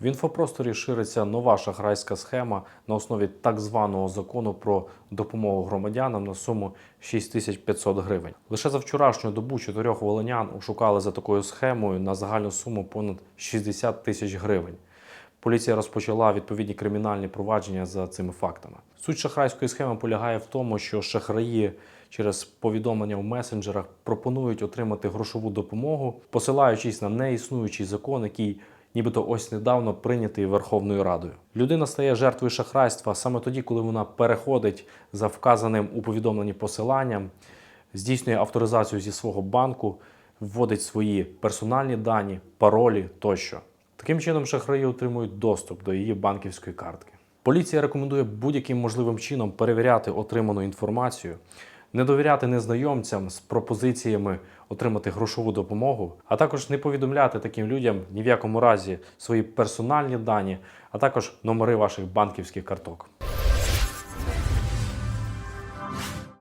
В інфопросторі шириться нова шахрайська схема на основі так званого закону про допомогу громадянам на суму 6500 гривень. Лише за вчорашню добу чотирьох волинян ушукали за такою схемою на загальну суму понад 60 тисяч гривень. Поліція розпочала відповідні кримінальні провадження за цими фактами. Суть шахрайської схеми полягає в тому, що шахраї через повідомлення в месенджерах пропонують отримати грошову допомогу, посилаючись на неіснуючий закон, який нібито ось недавно прийнятий Верховною Радою. Людина стає жертвою шахрайства саме тоді, коли вона переходить за вказаним у повідомленні посиланням, здійснює авторизацію зі свого банку, вводить свої персональні дані, паролі тощо. Таким чином, шахраї отримують доступ до її банківської картки. Поліція рекомендує будь-яким можливим чином перевіряти отриману інформацію, не довіряти незнайомцям з пропозиціями отримати грошову допомогу, а також не повідомляти таким людям ні в якому разі свої персональні дані, а також номери ваших банківських карток.